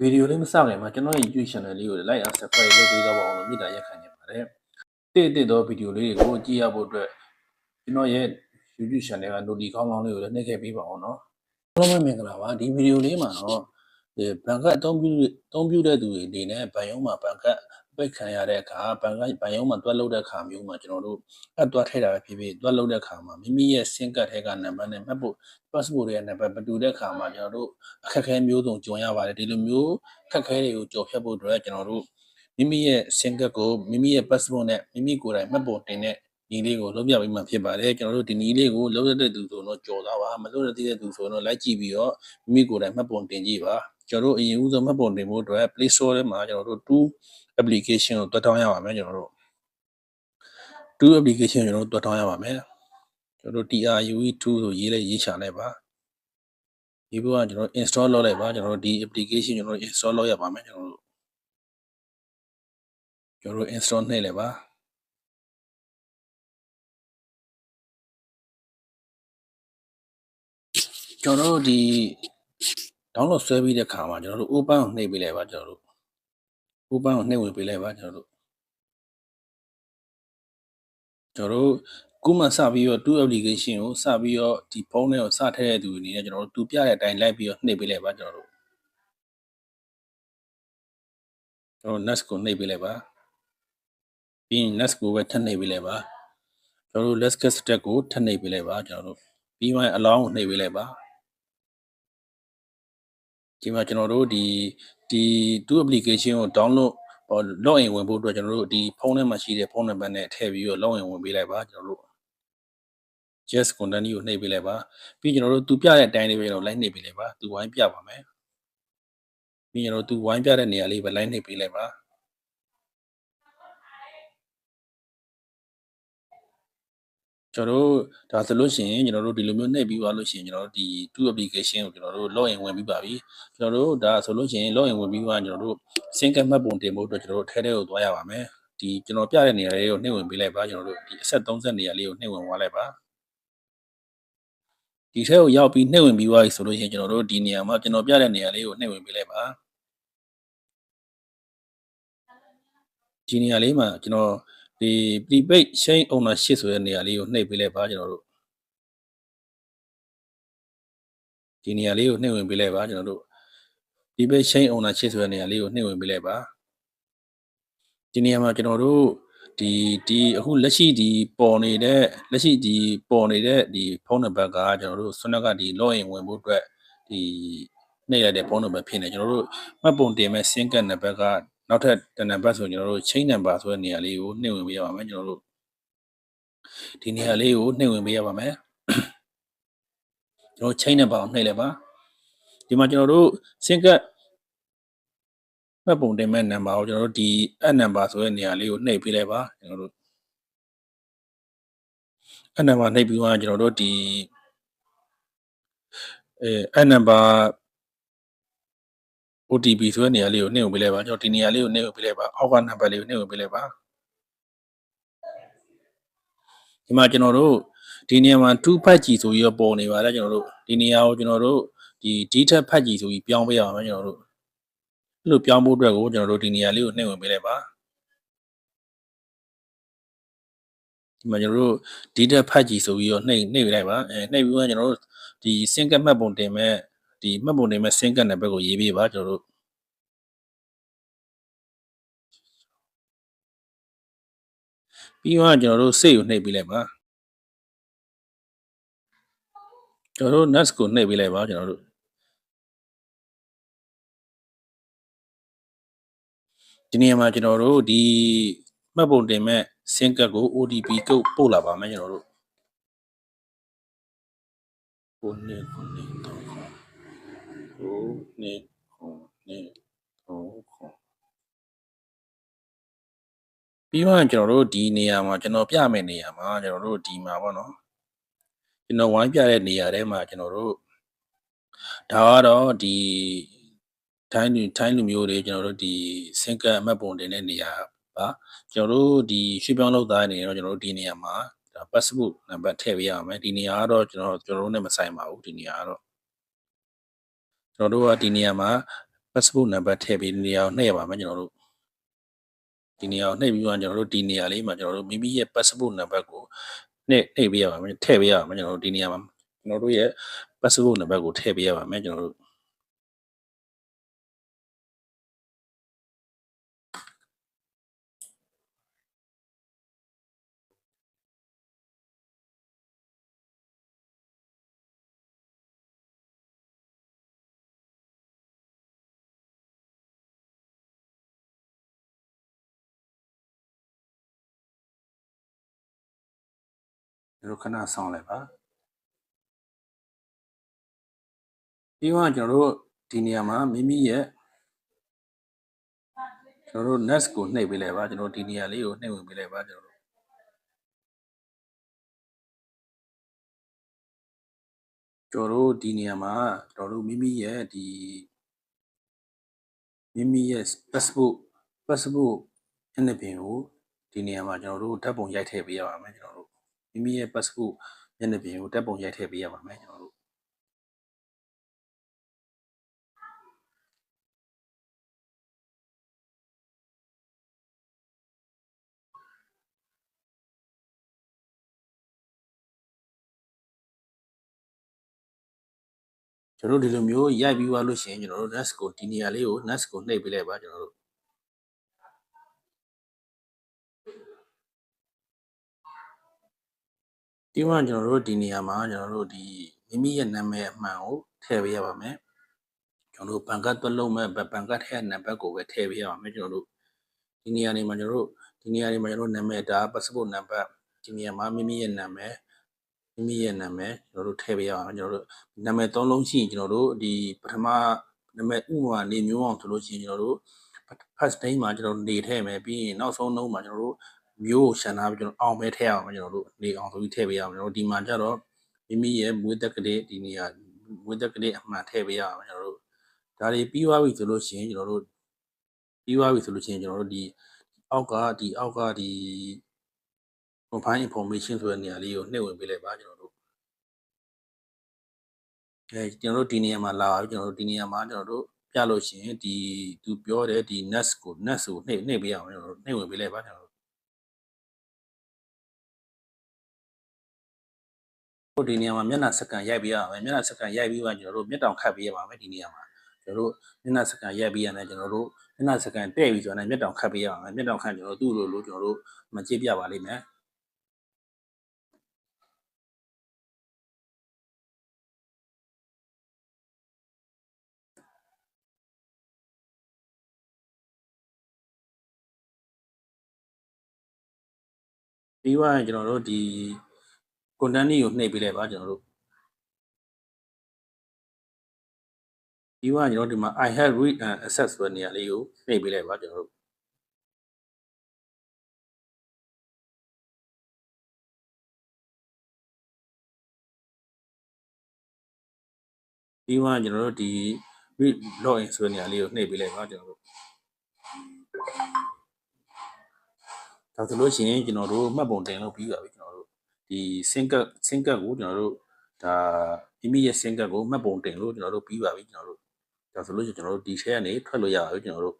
ဗီဒီယိုလေးမစခင်မှာကျွန်တော်ရဲ့ YouTube channel လေးကို like and subscribe လုပ်ပေးကြပါအောင်လို့မေတ္တာရက်ခံနေပါတယ်။တိတိသောဗီဒီယိုလေးတွေကိုကြည့်ရဖို့အတွက်ကျွန်တော်ရဲ့ YouTube channel က notification ကောင်းကောင်းလေးကိုလည်းနှိပ်ခဲ့ပေးပါအောင်နော်။အားလုံးပဲမင်္ဂလာပါဒီဗီဒီယိုလေးမှာတော့ဒီဘန်ကအသုံးပြုအသုံးပြုတဲ့သူတွေအနေနဲ့ဘန်ရုံးမှာဘန်ကတ် ပိတ်ခံရတဲ့အခါဘန်ကဘန်ရုံးမှာတွက်လုပ်တဲ့အခါမျိုးမှာကျွန်တော်တို့အပ်တွက်ထည့်တာပဲဖြစ်ဖြစ်တွက်လုပ်တဲ့အခါမှာမိမိရဲ့ SIM ကတ်ထဲကနံပါတ်နဲ့မှတ်ဖို့ passport ရဲ့နံပါတ်မတူတဲ့အခါမှာကျွန်တော်တို့အခက်အခဲမျိုးစုံကြုံရပါတယ်ဒီလိုမျိုးအခက်အခဲတွေကိုကြော်ဖြတ်ဖို့အတွက်ကျွန်တော်တို့မိမိရဲ့ SIM ကတ်ကိုမိမိရဲ့ passport နဲ့မိမိကိုယ်တိုင်မှတ်ပုံတင်တဲ့ဒီလေးကိုလုပ်ပြပေးမှဖြစ်ပါတယ်ကျွန်တော်တို့ဒီနည်းလေးကိုလုပ်ရတဲ့သူဆိုတော့ကြော်သားပါမလုပ်ရတဲ့သူဆိုတော့လိုက်ကြည့်ပြီးတော့မိမိကိုယ်တိုင်မှတ်ပုံတင်ကြည့်ပါကျွန်တော်တို့အရင်ဦးဆုံးမှတ်ပုံတင်ဖို့အတွက် Play Store ထဲမှာကျွန်တော်တို့2 application ကိုတွက်ထောင်းရပါမယ်ကျွန်တော်တို့2 application ကျွန်တော်တို့တွက်ထောင်းရပါမယ်ကျွန်တော်တို့ TRUE2 ဆိုရေးလိုက်ရေးချလိုက်ပါဒီဘက်ကကျွန်တော် install လုပ်လိုက်ပါကျွန်တော်တို့ဒီ application ကျွန်တော်တို့ install လုပ်ရပါမယ်ကျွန်တော်တို့ကျွန်တော်တို့ install နှိပ်လိုက်ပါကျွန်တော်တို့ဒီ download ဆွဲပြီးတဲ့ခါမှာကျွန်တော်တို့ open ကိုနှိပ်ပေးလိုက်ပါကျွန်တော်တို့ open ကိုနှိပ်ဝင်ပေးလိုက်ပါကျွန်တော်တို့ကျွန်တော်တို့ခုမှစပြီးတော့2 application ကိုစပြီးတော့ဒီဖုန်းထဲကိုစထည့်တဲ့သူအနေနဲ့ကျွန်တော်တို့သူပြတဲ့အတိုင်းလိုက်ပြီးတော့နှိပ်ပေးလိုက်ပါကျွန်တော်တို့ကျွန်တော် next ကိုနှိပ်ပေးလိုက်ပါပြီးရင် next ကိုပဲထပ်နှိပ်ပေးလိုက်ပါကျွန်တော်တို့ let's get start ကိုထပ်နှိပ်ပေးလိုက်ပါကျွန်တော်တို့ပြီးမှ allow ကိုနှိပ်ပေးလိုက်ပါ ဒီမှာကျွန်တော်တို့ဒီဒီ2 application ကို download ဟော login ဝင်ဖို့အတွက်ကျွန်တော်တို့ဒီဖုန်းထဲမှာရှိတဲ့ဖုန်းနံပါတ်နဲ့ထည့်ပြီးတော့ login ဝင်ပေးလိုက်ပါကျွန်တော်တို့ just content ကိုနှိပ်ပေးလိုက်ပါပြီးကျွန်တော်တို့သူပြတဲ့အတိုင်းလေးပဲကျွန်တော် line နှိပ်ပေးလိုက်ပါသူဝိုင်းပြပါမယ်ပြီးကျွန်တော်တို့သူဝိုင်းပြတဲ့နေရာလေးပဲ line နှိပ်ပေးလိုက်ပါ ကျွန်တော်တို့ဒါဆိုလို့ရှိရင်ကျွန်တော်တို့ဒီလိုမျိုးနှိပ်ပြီးသွားလို့ရှိရင်ကျွန်တော်တို့ဒီ2 application ကိုကျွန်တော်တို့ login ဝင်ပြီးပါပြီကျွန်တော်တို့ဒါဆိုလို့ရှိရင် login ဝင်ပြီးသွားကျွန်တော်တို့ sync မှတ်ပုံတင်ဖို့အတွက်ကျွန်တော်တို့ထဲထဲကိုသွားရပါမယ်ဒီကျွန်တော်ပြတဲ့နေရာလေးကိုနှိပ်ဝင်ပေးလိုက်ပါကျွန်တော်တို့ဒီအဆက်30နေရာလေးကိုနှိပ်ဝင်သွားလိုက်ပါဒီထဲကိုရောက်ပြီးနှိပ်ဝင်ပြီးသွားပြီဆိုလို့ရှိရင်ကျွန်တော်တို့ဒီနေရာမှာကျွန်တော်ပြတဲ့နေရာလေးကိုနှိပ်ဝင်ပေးလိုက်ပါဒီနေရာလေးမှာကျွန်တော် ဒီ prepaid chain ownership ဆိုတဲ့နေရာလေးကိုနှိပ်ပေးလိုက်ပါကျွန်တော်တို့ဒီနေရာလေးကိုနှိပ်ဝင်ပေးလိုက်ပါကျွန်တော်တို့ prepaid chain ownership ဆိုတဲ့နေရာလေးကိုနှိပ်ဝင်ပေးလိုက်ပါဒီနေရာမှာကျွန်တော်တို့ဒီဒီအခုလက်ရှိဒီပေါ်နေတဲ့လက်ရှိဒီပေါ်နေတဲ့ဒီဖုန်းနံပါတ်ကကျွန်တော်တို့ဆွမ်းကဒီ login ဝင်ဖို့အတွက်ဒီနှိပ်ရတဲ့ဖုန်းနံပါတ်ဖြစ်နေကျွန်တော်တို့မှတ်ပုံတင်မဲ့ SIM ကတ်နံပါတ်က နောက်ထပ်တနံပါတ်ဆိုကျွန်တော်တို့ chain number ဆိုတဲ့နေရာလေးကိုနှိပ်ဝင်ပေးရပါမယ်ကျွန်တော်တို့ဒီနေရာလေးကိုနှိပ်ဝင်ပေးရပါမယ်ကျွန်တော် chain number ကိုနှိပ်လိုက်ပါဒီမှာကျွန်တော်တို့ SIM ကတ်မှတ်ပုံတင်မဲ့ number ကိုကျွန်တော်တို့ဒီ add number ဆိုတဲ့နေရာလေးကိုနှိပ်ပေးလိုက်ပါကျွန်တော်တို့ add number နှိပ်ပြီးတော့ကျွန်တော်တို့ဒီအဲ add number OTP ဆိုတဲ့နေရာလေးကိုနှိပ်ဝင်ပေးလိုက်ပါကျွန်တော်ဒီနေရာလေးကိုနှိပ်ဝင်ပေးလိုက်ပါအောက်ကနံပါတ်လေးကိုနှိပ်ဝင်ပေးလိုက်ပါဒီမှာကျွန်တော်တို့ဒီနေရာမှာ2ဖတ်ကြည့်ဆိုပြီးတော့ပေါ်နေပါတယ်ကျွန်တော်တို့ဒီနေရာကိုကျွန်တော်တို့ဒီ d ထက်ဖတ်ကြည့်ဆိုပြီးပြောင်းပေးရအောင်ကျွန်တော်တို့အဲ့လိုပြောင်းဖို့အတွက်ကိုကျွန်တော်တို့ဒီနေရာလေးကိုနှိပ်ဝင်ပေးလိုက်ပါဒီမှာကျွန်တော်တို့ d ထက်ဖတ်ကြည့်ဆိုပြီးတော့နှိပ်နှိပ်ပေးလိုက်ပါအဲနှိပ်ပြီးတော့ကျွန်တော်တို့ဒီ sync မှတ်ပုံတင်မဲ့ ဒီမှတ်ပုံတင်မဲ့ sync နံပါတ်ကိုရေးပေးပါကျွန်တော်တို့ပြီးတော့ကျွန်တော်တို့ save ကိုနှိပ်ပေးလိုက်ပါကျွန်တော်တို့ next ကိုနှိပ်ပေးလိုက်ပါကျွန်တော်တို့ဒီနေရာမှာကျွန်တော်တို့ဒီမှတ်ပုံတင်မဲ့ sync ကတ်ကို OTP ကုတ်ပို့လာပါမယ်ကျွန်တော်တို့ကိုနေကိုနေတော့ ကိုနေကိုနေတော့ပြီးတော့ကျွန်တော်တို့ဒီနေရာမှာကျွန်တော်ပြမယ့်နေရာမှာကျွန်တော်တို့ဒီမှာပေါ့နော်ကျွန်တော်ဝိုင်းပြတဲ့နေရာထဲမှာကျွန်တော်တို့ဒါကတော့ဒီထိုင်းလူထိုင်းလူမျိုးတွေကျွန်တော်တို့ဒီစင်ကအမှတ်ပုံတင်တဲ့နေရာပါကျွန်တော်တို့ဒီရွှေပြောင်းလောက်သားနေတော့ကျွန်တော်တို့ဒီနေရာမှာဒါ passport နံပါတ်ထည့်ပေးရအောင်မယ်ဒီနေရာကတော့ကျွန်တော်ကျွန်တော်တို့နဲ့မဆိုင်ပါဘူးဒီနေရာကတော့ ကျွန်တော်တို့ကဒီနေရာမှာ passport number ထည့်ပြီးနေရာကိုနှိပ်ရပါမယ်ကျွန်တော်တို့ဒီနေရာကိုနှိပ်ပြီးမှကျွန်တော်တို့ဒီနေရာလေးမှာကျွန်တော်တို့မိမိရဲ့ passport number ကိုနှိပ်နှိပ်ပေးရပါမယ်ထည့်ပေးရပါမယ်ကျွန်တော်တို့ဒီနေရာမှာကျွန်တော်တို့ရဲ့ passport number ကိုထည့်ပေးရပါမယ်ကျွန်တော်တို့ တော်ခဏဆောင်လိုက်ပါပြီးတော့ကျွန်တော်တို့ဒီနေရာမှာမိမိရဲ့ကျွန်တော်တို့ nest ကိုနှိပ်ပေးလိုက်ပါကျွန်တော်ဒီနေရာလေးကိုနှိပ်ဝင်ပေးလိုက်ပါကျွန်တော်တို့ကျွန်တော်တို့ဒီနေရာမှာကျွန်တော်တို့မိမိရဲ့ဒီမိမိရဲ့ passport passport အနှစ်ပင်ကိုဒီနေရာမှာကျွန်တော်တို့ဓာတ်ပုံရိုက်ထည့်ပေးရပါမယ်ကျွန်တော်တို့ မိမိရဲ့ passport မျက်နှာပြင်ကိုဓာတ်ပုံရိုက်ထည့်ပေးရပါမယ်ကျွန်တော်တို့ကျွန်တော်တို့ဒီလိုမျိုးရိုက်ပြီးသွားလို့ရှိရင်ကျွန်တော်တို့ NAS ကိုဒီနေရာလေးကို NAS ကိုနှိပ်ပေးလိုက်ပါကျွန်တော်တို့ ဒီမှာကျွန်တော်တို့ဒီနေရာမှာကျွန်တော်တို့ဒီမိမိရဲ့နာမည်အမှန်ကိုထည့်ပေးရပါမယ်ကျွန်တော်တို့ဘန်ကတ်သွလုံးမဲ့ဘန်ကတ်ထဲနံပါတ်ကိုပဲထည့်ပေးရပါမယ်ကျွန်တော်တို့ဒီနေရာနေမှာကျွန်တော်တို့ဒီနေရာနေမှာကျွန်တော်တို့နာမည်ဒါ passport နံပါတ်ဒီနေရာမှာမိမိရဲ့နာမည်မိမိရဲ့နာမည်ကျွန်တော်တို့ထည့်ပေးရအောင်ကျွန်တော်တို့နာမည်သုံးလုံးရှိရင်ကျွန်တော်တို့ဒီပထမနာမည်ဥပမာနေမျိုးအောင်ဆိုလို့ရှိရင်ကျွန်တော်တို့ first name မှာကျွန်တော်တို့နေထည့်မယ်ပြီးရင်နောက်ဆုံးနှုန်းမှာကျွန်တော်တို့ မျိုးကိုရှင်းထားပြီးကျွန်တော်အောင်ပဲထည့်အောင်ကျွန်တော်တို့နေအောင်ဆိုပြီးထည့်ပေးရအောင်ကျွန်တော်တို့ဒီမှာကျတော့မိမိရဲ့မွေးသက်ကလေးဒီနေရာမွေးသက်ကလေးအမှန်ထည့်ပေးရအောင်ကျွန်တော်တို့ဒါတွေပြီးသွားပြီဆိုလို့ရှိရင်ကျွန်တော်တို့ပြီးသွားပြီဆိုလို့ရှိရင်ကျွန်တော်တို့ဒီအောက်ကဒီအောက်ကဒီ mobile information ဆိုတဲ့နေရာလေးကိုနှိပ်ဝင်ပေးလိုက်ပါကျွန်တော်တို့အဲကျွန်တော်တို့ဒီနေရာမှာလာပါပြီကျွန်တော်တို့ဒီနေရာမှာကျွန်တော်တို့ပြလို့ရှိရင်ဒီသူပြောတဲ့ဒီ NAS ကို NAS ကိုနှိပ်နှိပ်ပေးအောင်ကျွန်တော်တို့နှိပ်ဝင်ပေးလိုက်ပါကျွန်တော်တို့ တို့ဒီနေရာမှာမျက်နှာစကန်ရိုက်ပေးရအောင်မျက်နှာစကန်ရိုက်ပြီးမှကျွန်တော်တို့မျက်တောင်ခတ်ပေးရပါမယ်ဒီနေရာမှာကျွန်တော်တို့မျက်နှာစကန်ရိုက်ပေးရတယ်ကျွန်တော်တို့မျက်နှာစကန်တဲ့ပြီဆိုတော့မျက်တောင်ခတ်ပေးရအောင်မျက်တောင်ခတ်ကျွန်တော်တို့သူ့လိုလိုကျွန်တော်တို့မကြည့်ပြပါလိမ့်မယ်ပြီးသွားရင်ကျွန်တော်တို့ဒီ content ကိုနှိပ်ပေးလိုက်ပါကျွန်တော်တို့ပြီးသွားရင်ကျွန်တော်ဒီမှာ I have read and access ဆိုတဲ့နေရာလေးကိုနှိပ်ပေးလိုက်ပါကျွန်တော်တို့ပြီးသွားရင်ကျွန်တော်တို့ဒီ read login ဆိုတဲ့နေရာလေးကိုနှိပ်ပေးလိုက်ပါကျွန်တော်တို့ဒါဆိုလို့ရှိရင်ကျွန်တော်တို့မှတ်ပုံတင်လို့ပြီးပါပြီကျွန်တော်တို့ ဒီ sync sync ကိုကျွန်တော်တို့ဒါမိမိရဲ့ sync ကိုမှတ်ပုံတင်လို့ကျွန်တော်တို့ပြီးပါပြီကျွန်တော်တို့ဒါဆိုလို့ရှိရင်ကျွန်တော်တို့ဒီ share ကနေထွက်လို့ရပါပြီကျွန်တော်တို့